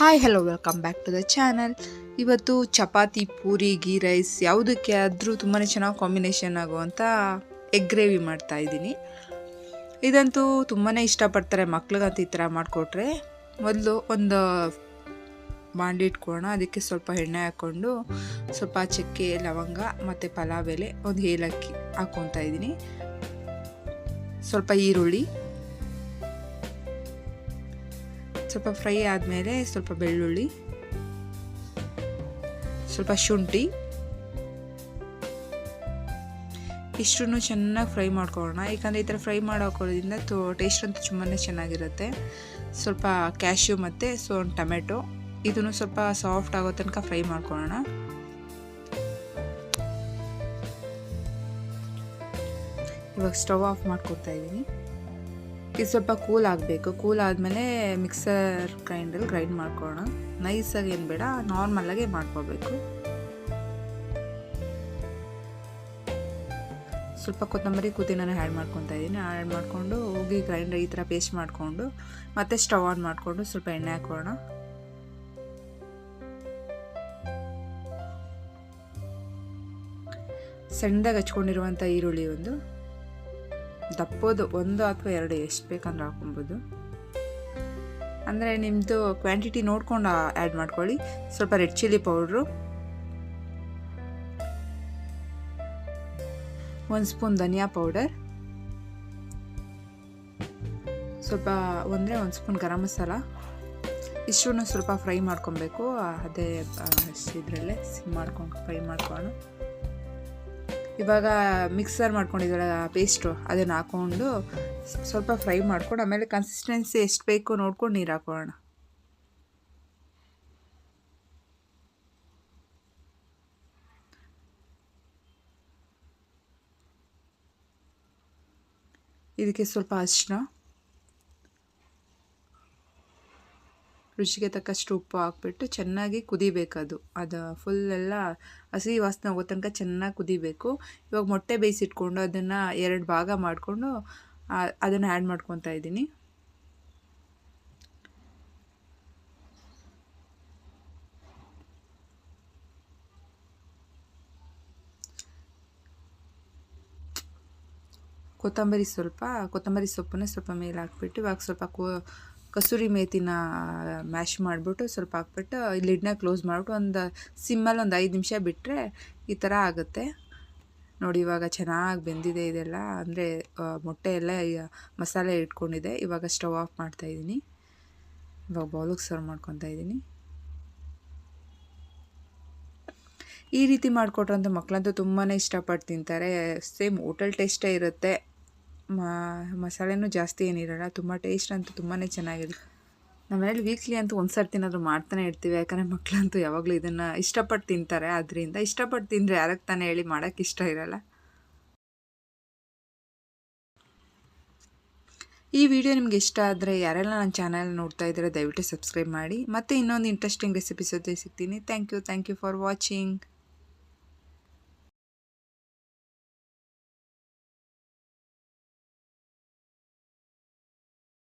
Hi hello welcome back to the channel ಇವತ್ತು chapati, puri ghee rice ಯಾವುದಕ್ಕೆ ಆದರೂ ತುಂಬಾ ಚೆನ್ನಾಗಿ ಕಾಂಬಿನೇಷನ್ ಆಗುವಂಥ ಎಗ್ ಗ್ರೇವಿ ಮಾಡ್ತಾ ಇದ್ದೀನಿ. ಇದಂತೂ ತುಂಬಾ ಇಷ್ಟಪಡ್ತಾರೆ, ಮಕ್ಳಿಗಂತೂ ಈ ಥರ ಮಾಡಿಕೊಟ್ರೆ. ಮೊದಲು ಒಂದು ಬಾಂಡಿ ಇಟ್ಕೋಣ ಅದಕ್ಕೆ ಸ್ವಲ್ಪ ಎಣ್ಣೆ ಹಾಕ್ಕೊಂಡು ಸ್ವಲ್ಪ ಚಕ್ಕೆ, ಲವಂಗ ಮತ್ತು ಪಲಾವ್ ಎಲೆ, ಒಂದು ಏಲಕ್ಕಿ ಹಾಕ್ಕೊತಾ ಇದ್ದೀನಿ. ಸ್ವಲ್ಪ ಈರುಳ್ಳಿ ಸ್ವಲ್ಪ ಫ್ರೈ ಆದಮೇಲೆ ಸ್ವಲ್ಪ ಬೆಳ್ಳುಳ್ಳಿ, ಸ್ವಲ್ಪ ಶುಂಠಿ. ಇಷ್ಟನ್ನು ಚೆನ್ನಾಗಿ ಫ್ರೈ ಮಾಡ್ಕೊಳ್ಳೋಣ. ಯಾಕಂದರೆ ಈ ಥರ ಫ್ರೈ ಮಾಡೋದ್ರಿಂದ ತೋ ಟೇಸ್ಟ್ ಅಂತೂ ತುಂಬಾ ಚೆನ್ನಾಗಿರುತ್ತೆ. ಸ್ವಲ್ಪ ಕ್ಯಾಶ್ಯೂ ಮತ್ತು ಸೊ, ಟೊಮೆಟೊ. ಇದನ್ನು ಸ್ವಲ್ಪ ಸಾಫ್ಟ್ ಆಗೋ ತನಕ ಫ್ರೈ ಮಾಡ್ಕೊಳ್ಳೋಣ. ಇವಾಗ ಸ್ಟವ್ ಆಫ್ ಮಾಡ್ಕೊತಾ ಇದ್ದೀನಿ. ಇದು ಸ್ವಲ್ಪ ಕೂಲ್ ಆಗಬೇಕು. ಕೂಲ್ ಆದಮೇಲೆ ಮಿಕ್ಸರ್ ಗ್ರೈಂಡಲ್ಲಿ ಗ್ರೈಂಡ್ ಮಾಡ್ಕೊಳ್ಳೋಣ. ನೈಸಾಗಿ ಏನು ಬೇಡ ನಾರ್ಮಲಾಗೆ ಮಾಡ್ಕೋಬೇಕು. ಸ್ವಲ್ಪ ಕೊತ್ತಂಬರಿ ಕುದಿನ ಆ್ಯಡ್ ಮಾಡ್ಕೊತಾ ಇದ್ದೀನಿ. ಆ್ಯಡ್ ಮಾಡಿಕೊಂಡು ಹೋಗಿ ಗ್ರೈಂಡರ್ ಈ ಥರ ಪೇಸ್ಟ್ ಮಾಡಿಕೊಂಡು, ಮತ್ತೆ ಸ್ಟವ್ ಆನ್ ಮಾಡಿಕೊಂಡು ಸ್ವಲ್ಪ ಎಣ್ಣೆ ಹಾಕೋಣ ಸಣ್ಣದಾಗಿ ಹಚ್ಕೊಂಡಿರುವಂಥ ಈರುಳ್ಳಿ ಒಂದು. ದಪ್ಪೋದು ಒಂದು ಅಥವಾ ಎರಡು ಎಷ್ಟು ಬೇಕಂದ್ರೆ ಹಾಕೊಬೋದು ಅಂದರೆ ನಿಮ್ಮದು ಕ್ವಾಂಟಿಟಿ ನೋಡಿಕೊಂಡು ಆ್ಯಡ್ ಮಾಡ್ಕೊಳ್ಳಿ. ಸ್ವಲ್ಪ ರೆಡ್ ಚಿಲ್ಲಿ ಪೌಡ್ರು ಒಂದು ಸ್ಪೂನ್ ಧನಿಯಾ ಪೌಡರ್ ಸ್ವಲ್ಪ ಅಂದರೆ ಒಂದು ಸ್ಪೂನ್ ಗರಂ ಮಸಾಲ. ಇಷ್ಟನ್ನು ಸ್ವಲ್ಪ ಫ್ರೈ ಮಾಡ್ಕೊಬೇಕು. ಅದೇ ಇದರಲ್ಲೇ ಸಿಮ್ ಮಾಡ್ಕೊಂಡು ಫ್ರೈ ಮಾಡ್ಕೊಂಡು ಇವಾಗ ಮಿಕ್ಸರ್ ಮಾಡ್ಕೊಂಡಿದ್ದಲ್ಲ ಪೇಸ್ಟು ಅದನ್ನು ಹಾಕ್ಕೊಂಡು ಸ್ವಲ್ಪ ಫ್ರೈ ಮಾಡ್ಕೊಂಡು ಆಮೇಲೆ ಕನ್ಸಿಸ್ಟೆನ್ಸಿ ಎಷ್ಟು ಬೇಕು ನೋಡ್ಕೊಂಡು ನೀರು ಹಾಕೋಣ ಇದಕ್ಕೆ ಸ್ವಲ್ಪ ಅರಿಶಿನ ರುಚಿಗೆ ತಕ್ಕಷ್ಟು ಉಪ್ಪು ಹಾಕ್ಬಿಟ್ಟು ಚೆನ್ನಾಗಿ ಕುದಿಬೇಕದು. ಅದು ಫುಲ್ ಎಲ್ಲ ಹಸಿ ವಾಸನೆ ಹೋಗೋ ತನಕ ಚೆನ್ನಾಗಿ ಕುದಿಬೇಕು. ಇವಾಗ ಮೊಟ್ಟೆ ಬೇಯಿಸಿಟ್ಕೊಂಡು ಅದನ್ನು ಎರಡು ಭಾಗ ಮಾಡಿಕೊಂಡು ಅದನ್ನು ಆ್ಯಡ್ ಮಾಡ್ಕೊತಾ ಇದ್ದೀನಿ. ಕೊತ್ತಂಬರಿ ಸ್ವಲ್ಪ, ಕೊತ್ತಂಬರಿ ಸೊಪ್ಪನ್ನ ಸ್ವಲ್ಪ ಮೇಲೆ ಹಾಕ್ಬಿಟ್ಟು ಇವಾಗ ಸ್ವಲ್ಪ ಕೋ ಕಸೂರಿ ಮೇತಿನ ಮ್ಯಾಶ್ ಮಾಡಿಬಿಟ್ಟು ಸ್ವಲ್ಪ ಹಾಕ್ಬಿಟ್ಟು ಲಿಡ್ನ ಕ್ಲೋಸ್ ಮಾಡಿಬಿಟ್ಟು ಒಂದು ಸಿಮ್ಮಲ್ಲಿ ಒಂದು ಐದು ನಿಮಿಷ ಬಿಟ್ಟರೆ ಈ ಥರ ಆಗುತ್ತೆ. ನೋಡಿ ಇವಾಗ ಚೆನ್ನಾಗಿ ಬೆಂದಿದೆ ಇದೆಲ್ಲ. ಅಂದರೆ ಮೊಟ್ಟೆ ಎಲ್ಲ ಮಸಾಲೆ ಇಟ್ಕೊಂಡಿದೆ. ಇವಾಗ ಸ್ಟವ್ ಆಫ್ ಮಾಡ್ತಾಯಿದ್ದೀನಿ ಇವಾಗ ಬೌಲಿಗೆ ಸರ್ವ್ ಮಾಡ್ಕೊತಾ ಇದ್ದೀನಿ. ಈ ರೀತಿ ಮಾಡಿಕೊಟ್ರಂತೂ ಮಕ್ಕಳಂತೂ ತುಂಬಾ ಇಷ್ಟಪಟ್ಟು ತಿಂತಾರೆ. ಸೇಮ್ ಹೋಟೆಲ್ ಟೇಸ್ಟೇ ಇರುತ್ತೆ. ಮಸಾಲೆನೂ ಜಾಸ್ತಿ ಏನಿರಲ್ಲ, ತುಂಬ ಟೇಸ್ಟ್ ಅಂತೂ ತುಂಬಾ ಚೆನ್ನಾಗಿರುತ್ತೆ. ನಮ್ಮ ಮನೇಲಿ ವೀಕ್ಲಿ ಅಂತೂ ಒಂದು ಸರ್ತಿ ಏನಾದರೂ ಮಾಡ್ತಾನೆ ಇರ್ತೀವಿ, ಯಾಕಂದರೆ ಮಕ್ಕಳಂತೂ ಯಾವಾಗಲೂ ಇದನ್ನು ಇಷ್ಟಪಟ್ಟು ತಿಂತಾರೆ. ಆದ್ದರಿಂದ ಇಷ್ಟಪಟ್ಟು ತಿಂದರೆ ಯಾರಕ್ಕೆ ತಾನೇ ಹೇಳಿ ಮಾಡೋಕ್ಕೆ ಇಷ್ಟ ಇರಲ್ಲ. ಈ ವಿಡಿಯೋ ನಿಮ್ಗೆ ಇಷ್ಟ ಆದರೆ ಯಾರೆಲ್ಲ ನನ್ನ ಚಾನಲ್ ನೋಡ್ತಾ ಇದ್ದಾರೆ ದಯವಿಟ್ಟು ಸಬ್ಸ್ಕ್ರೈಬ್ ಮಾಡಿ. ಮತ್ತು ಇನ್ನೊಂದು ಇಂಟ್ರೆಸ್ಟಿಂಗ್ ರೆಸಿಪೀಸ್ ಜೊತೆ ಸಿಗ್ತೀನಿ. Thank you thank you for watching